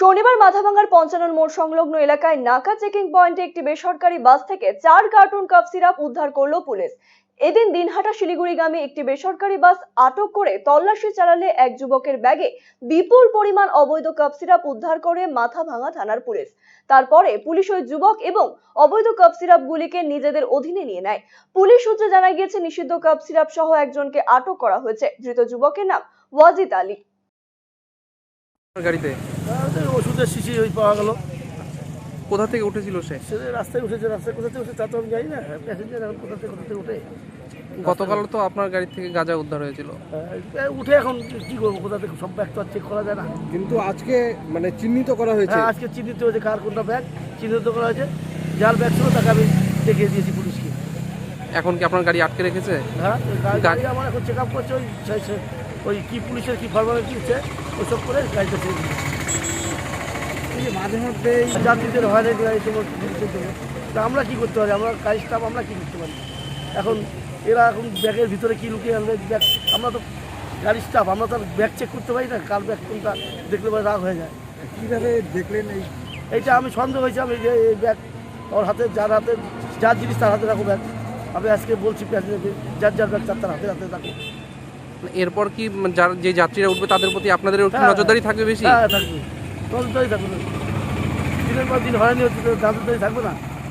শনিবার মাথাভাঙ্গার পঞ্চানন মোড় সংলগ্ন এলাকায় নাকা চেকিং পয়েন্টে একটি বেসরকারি বাস থেকে চার কার্টুন কাপ সিরাপ উদ্ধার করল পুলিশ। এদিন দিনহাটা শিলিগুড়িগামী একটি বেসরকারি বাস আটক করে তল্লাশি চালালে এক যুবকের ব্যাগে বিপুল পরিমাণ অবৈধ কাপ সিরাপ উদ্ধার করে মাথাভাঙ্গা থানার পুলিশ। তারপরে পুলিশ ওই যুবক এবং অবৈধ কাপ সিরাপগুলিকে নিজেদের অধীনে নিয়ে নেয়। পুলিশ সূত্রে জানা গিয়েছে, নিষিদ্ধ কাপ সিরাপ সহ একজনকে আটক করা হয়েছে। ধৃত যুবকের নাম ওয়াজিদ আলী। গাড়িতে ওষুধের শিশি ওই পাওয়া গেল। কোথা থেকে উঠেছিল সে? সে রাস্তায় উঠেছে রাস্তায় কোথা থেকে উঠে তা তো আমি জানি না। প্যাসেঞ্জার এখন কোথা থেকে কোথা থেকে উঠে গতকাল তো আপনার গাড়ি থেকে গাঁজা উদ্ধার হয়েছিল। আহ, উঠে এখন কি করব কোথা থেকে সব ব্যাগ তো আর চেক করা যায় না। কিন্তু আজকে মানে চিহ্নিত করা হয়েছে। হ্যাঁ আজকে চিহ্নিত হয়েছে কার কোনটা ব্যাগ চিহ্নিত করা হয়েছে। যার ব্যাগ ছিল তাকে আমি দেখিয়ে দিয়েছি পুলিশকে। এখন কি আপনার গাড়ি আটকে রেখেছে? হ্যাঁ গাড়ি আমার এখন চেক আপ করছে ওই ওই কি পুলিশের কি ফর্মালিটি হচ্ছে ওইসব করে গাড়িটা ছেড়ে যে মাঝে মধ্যে এই যাত্রীদের হয়রানি সমস্ত জিনিসের তা আমরা কি করতে পারি? আমরা গাড়ি স্টাফ আমরা কি করতে পারি? এখন এরা এখন ব্যাগের ভিতরে কি লুকিয়ে আনবে? ব্যাগ আমরা তো গাড়ির স্টাফ আমরা তো ব্যাগ চেক করতে পারি না কার ব্যাগ কোনটা দেখলে পরে রাগ হয়ে যায়। কীভাবে দেখলেন এই এইটা আমি সন্দেহ হয়েছে আমি যে এই ব্যাগ ওর হাতে যার হাতে যার জিনিস তার হাতে রাখো ব্যাগ। আমি আজকে বলছি প্যাসেঞ্জারকে যার যার ব্যাগ তার তার হাতে হাতে রাখো। এরপর কি যার যে যাত্রীরা উঠবে তাদের প্রতি আপনাদের হ্যাঁ। নজরদারি থাকবে বেশি? হ্যাঁ থাকবে। নজরদারি থাকবে না। দিনের পর দিন হয়নি হচ্ছে নজরদারি থাকবে না